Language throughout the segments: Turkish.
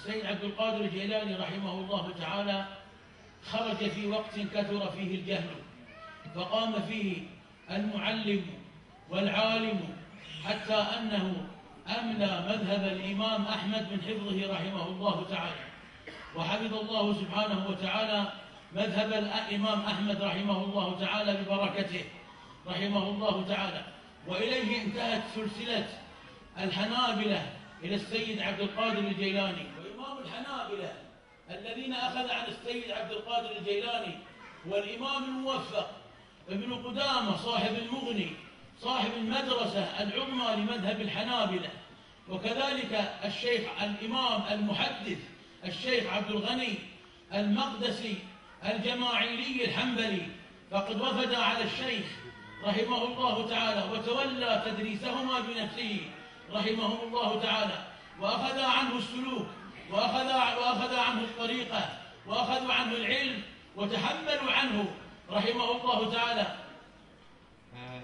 السيد عبد القادر الجيلاني رحمه الله تعالى خرج في وقت كثر فيه الجهل فقام فيه المعلم والعالم حتى أنه أملى مذهب الإمام أحمد من حفظه رحمه الله تعالى. وحفظ الله سبحانه وتعالى مذهب الإمام أحمد رحمه الله تعالى ببركته رحمه الله تعالى. وإليه انتهت سلسلة الحنابلة إلى السيد عبد القادر الجيلاني. الحنابلة الذين أخذ عن السيد عبد القادر الجيلاني هو الإمام الموفق ابن قدامة صاحب المغني صاحب المدرسة العظمى لمذهب الحنابلة وكذلك الشيخ الإمام المحدث الشيخ عبد الغني المقدسي الجماعيلي الحنبلي فقد وفد على الشيخ رحمه الله تعالى وتولى تدريسهما بنفسه رحمه الله تعالى وأخذ عنه السلوك وأخذ وأخذ عنه الطريقة وأخذوا عنه العلم وتحملوا عنه رحمه الله تعالى Ee,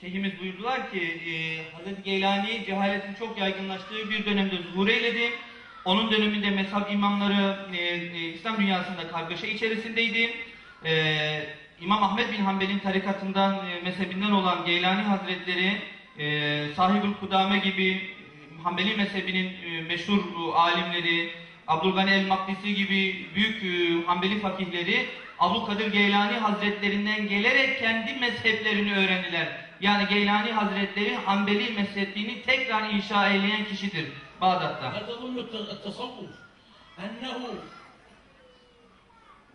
Şeyhimiz buyurdular ki e, Hz. Geylani cehaletin çok yaygınlaştığı bir dönemde zuhur eyledi. Onun döneminde mezhep imamları e, e, İslam dünyasında kargaşa içerisindeydi. E, İmam Ahmet bin Hanbel'in tarikatından, e, mezhebinden olan Geylani Hazretleri e, Sahibül Kudame gibi e, Hanbeli mezhebinin e, meşhur e, alimleri, Abdülgani el-Makdisi gibi büyük e, Hanbeli fakihleri Abdülkadir Geylani Hazretlerinden gelerek kendi mezheplerini öğrendiler. Yani Geylani Hazretleri Hanbeli mezhebini tekrar inşa eyleyen kişidir Bağdat'ta. هل تظن الت- التصوف أنه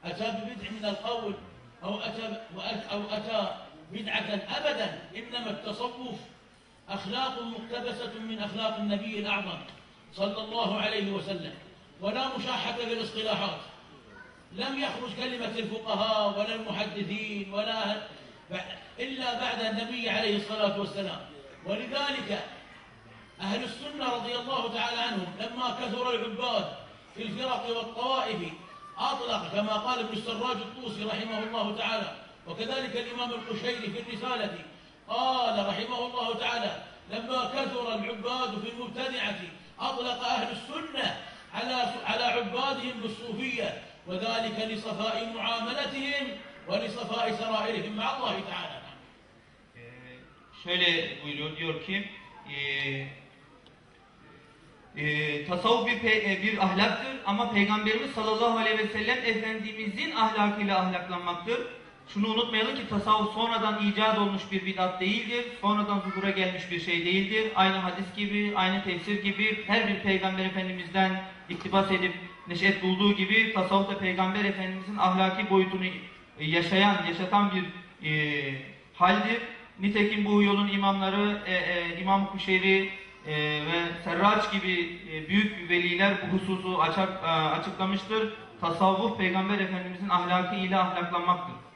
أتى ببدع من القول أو أتى وأت- أو أتى بدعة أبدا إنما التصوف أخلاق مقتبسة من أخلاق النبي الأعظم صلى الله عليه وسلم ولا مشاحة في الاصطلاحات لم يخرج كلمة الفقهاء ولا المحدثين ولا إلا بعد النبي عليه الصلاة والسلام. ولذلك أهل السنة رضي الله تعالى عنهم لما كثر العباد في الفرق والطوائف أطلق كما قال ابن السراج الطوسي رحمه الله تعالى وكذلك الإمام القشيري في الرسالة قال رحمه الله تعالى لما كثر العباد في المبتدعة أطلق أهل السنة على على عبادهم بالصوفية وذلك لصفاء معاملتهم ولصفاء سرائرهم مع الله تعالى Ee, şöyle buyuruyor diyor ki e, e, tasavvuf bir, pe- e, bir ahlaktır ama Peygamberimiz sallallahu aleyhi ve sellem Efendimizin ahlakıyla ahlaklanmaktır. Şunu unutmayalım ki tasavvuf sonradan icat olmuş bir bidat değildir. Sonradan zuhura gelmiş bir şey değildir. Aynı hadis gibi, aynı tefsir gibi her bir Peygamber Efendimiz'den iktibas edip neşet bulduğu gibi tasavvuf da Peygamber Efendimizin ahlaki boyutunu e, yaşayan, yaşatan bir e, haldir. Nitekim bu yolun imamları e, e, İmam Kuşeyri e, ve Serraç gibi e, büyük veliler bu hususu açak, e, açıklamıştır. Tasavvuf Peygamber Efendimizin ahlakı ile ahlaklanmaktır.